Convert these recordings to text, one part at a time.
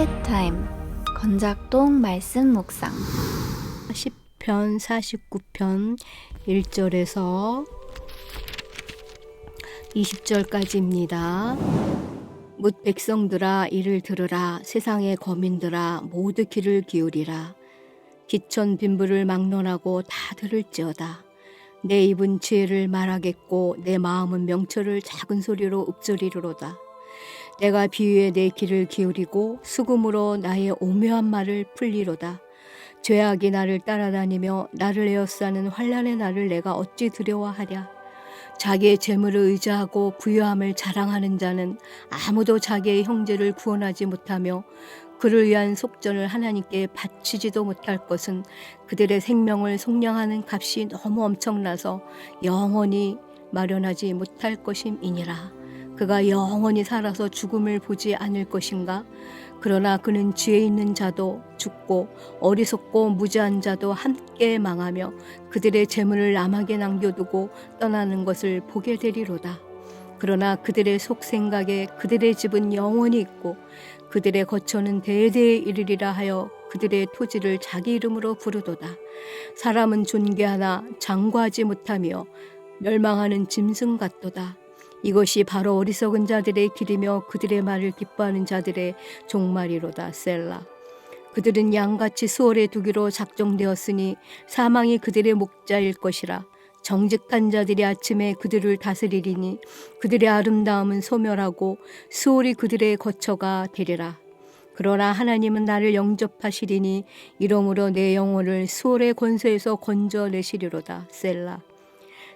quiet time. 건작동 말씀 묵상. 10편 49편 1절에서 20절까지입니다. 묻 백성들아 이를 들으라. 세상의 거민들아 모두 귀를 기울이라. 기천 빈부를 막론하고 다 들을지어다. 내 입은 지혜를 말하겠고 내 마음은 명철을 작은 소리로 읊조리로다 내가 비유에 내 귀를 기울이고 수금으로 나의 오묘한 말을 풀리로다 죄악이 나를 따라다니며 나를 에워싸는 환란의 날을 내가 어찌 두려워하랴 자기의 재물을 의지하고 부유함을 자랑하는 자는 아무도 자기의 형제를 구원하지 못하며 그를 위한 속전을 하나님께 바치지도 못할 것은 그들의 생명을 속량하는 값이 너무 엄청나서 영원히 마련하지 못할 것임이니라. 그가 영원히 살아서 죽음을 보지 않을 것인가? 그러나 그는 지혜 있는 자도 죽고 어리석고 무지한 자도 함께 망하며 그들의 재물을 남에게 남겨두고 떠나는 것을 보게 되리로다. 그러나 그들의 속 생각에 그들의 집은 영원히 있고 그들의 거처는 대대에 이르리라 하여 그들의 토지를 자기 이름으로 부르도다. 사람은 존귀하나 장구하지 못하며 멸망하는 짐승 같도다. 이것이 바로 어리석은 자들의 길이며 그들의 말을 기뻐하는 자들의 종말이로다. 셀라. 그들은 양같이 수월에 두기로 작정되었으니 사망이 그들의 목자일 것이라. 정직한 자들이 아침에 그들을 다스리리니 그들의 아름다움은 소멸하고 수월이 그들의 거처가 되리라. 그러나 하나님은 나를 영접하시리니 이러므로 내 영혼을 수월의 권세에서 건져내시리로다. 셀라.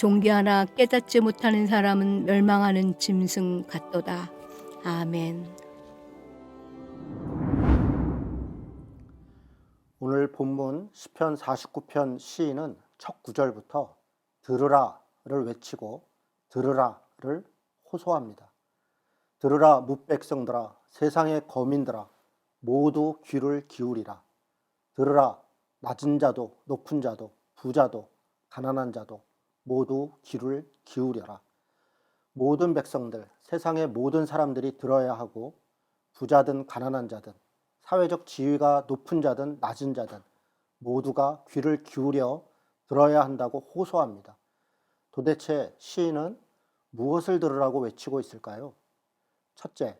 존귀하나 깨닫지 못하는 사람은 멸망하는 짐승 같도다. 아멘. 오늘 본문 시편 49편 시인은 첫 구절부터 들으라를 외치고 들으라를 호소합니다. 들으라 뭇백성들아 세상의 거민들아 모두 귀를 기울이라. 들으라 낮은 자도 높은 자도 부자도 가난한 자도 모두 귀를 기울여라. 모든 백성들, 세상의 모든 사람들이 들어야 하고 부자든 가난한 자든 사회적 지위가 높은 자든 낮은 자든 모두가 귀를 기울여 들어야 한다고 호소합니다. 도대체 시인은 무엇을 들으라고 외치고 있을까요? 첫째,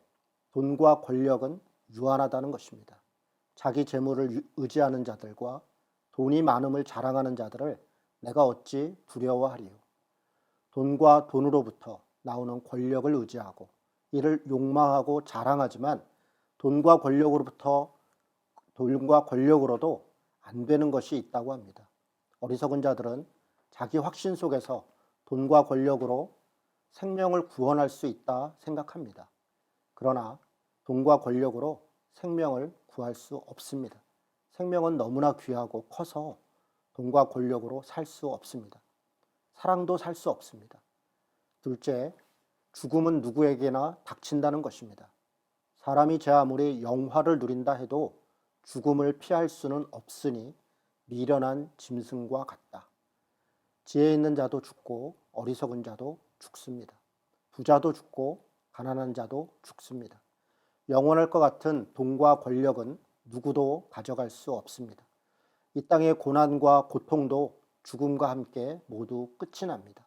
돈과 권력은 유한하다는 것입니다. 자기 재물을 의지하는 자들과 돈이 많음을 자랑하는 자들을 내가 어찌 두려워하리요. 돈과 돈으로부터 나오는 권력을 의지하고 이를 욕망하고 자랑하지만 돈과 권력으로부터 돈과 권력으로도 안 되는 것이 있다고 합니다. 어리석은 자들은 자기 확신 속에서 돈과 권력으로 생명을 구원할 수 있다 생각합니다. 그러나 돈과 권력으로 생명을 구할 수 없습니다. 생명은 너무나 귀하고 커서 돈과 권력으로 살 수 없습니다. 사랑도 살 수 없습니다. 둘째, 죽음은 누구에게나 닥친다는 것입니다. 사람이 제 아무리 영화를 누린다 해도 죽음을 피할 수는 없으니 미련한 짐승과 같다. 지혜 있는 자도 죽고 어리석은 자도 죽습니다. 부자도 죽고 가난한 자도 죽습니다. 영원할 것 같은 돈과 권력은 누구도 가져갈 수 없습니다. 이 땅의 고난과 고통도 죽음과 함께 모두 끝이 납니다.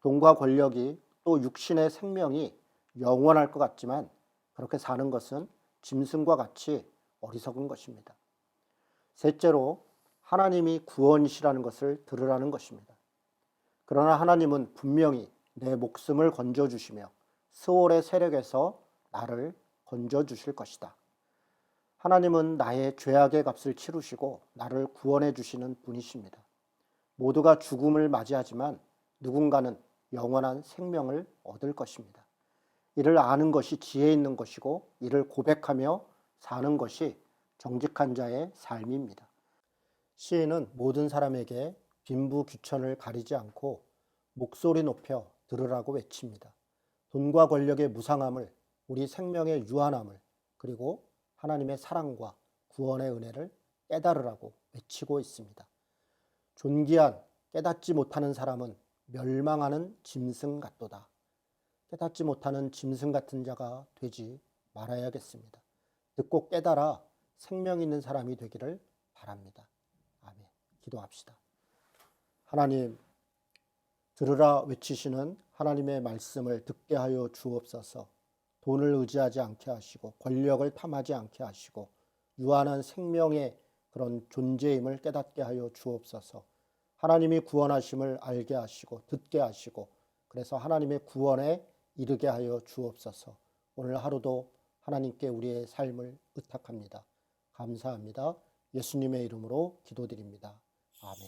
돈과 권력이 또 육신의 생명이 영원할 것 같지만 그렇게 사는 것은 짐승과 같이 어리석은 것입니다. 셋째로 하나님이 구원이시라는 것을 들으라는 것입니다. 그러나 하나님은 분명히 내 목숨을 건져주시며 스월의 세력에서 나를 건져주실 것이다. 하나님은 나의 죄악의 값을 치르시고 나를 구원해 주시는 분이십니다. 모두가 죽음을 맞이하지만 누군가는 영원한 생명을 얻을 것입니다. 이를 아는 것이 지혜 있는 것이고 이를 고백하며 사는 것이 정직한 자의 삶입니다. 시인은 모든 사람에게 빈부 귀천을 가리지 않고 목소리 높여 들으라고 외칩니다. 돈과 권력의 무상함을 우리 생명의 유한함을 그리고 하나님의 사랑과 구원의 은혜를 깨달으라고 외치고 있습니다. 존귀한 깨닫지 못하는 사람은 멸망하는 짐승 같도다. 깨닫지 못하는 짐승 같은 자가 되지 말아야겠습니다. 듣고 깨달아 생명 있는 사람이 되기를 바랍니다. 아멘. 기도합시다. 하나님, 들으라 외치시는 하나님의 말씀을 듣게 하여 주옵소서. 돈을 의지하지 않게 하시고 권력을 탐하지 않게 하시고 유한한 생명의 그런 존재임을 깨닫게 하여 주옵소서. 하나님이 구원하심을 알게 하시고 듣게 하시고 그래서 하나님의 구원에 이르게 하여 주옵소서. 오늘 하루도 하나님께 우리의 삶을 의탁합니다. 감사합니다. 예수님의 이름으로 기도드립니다. 아멘.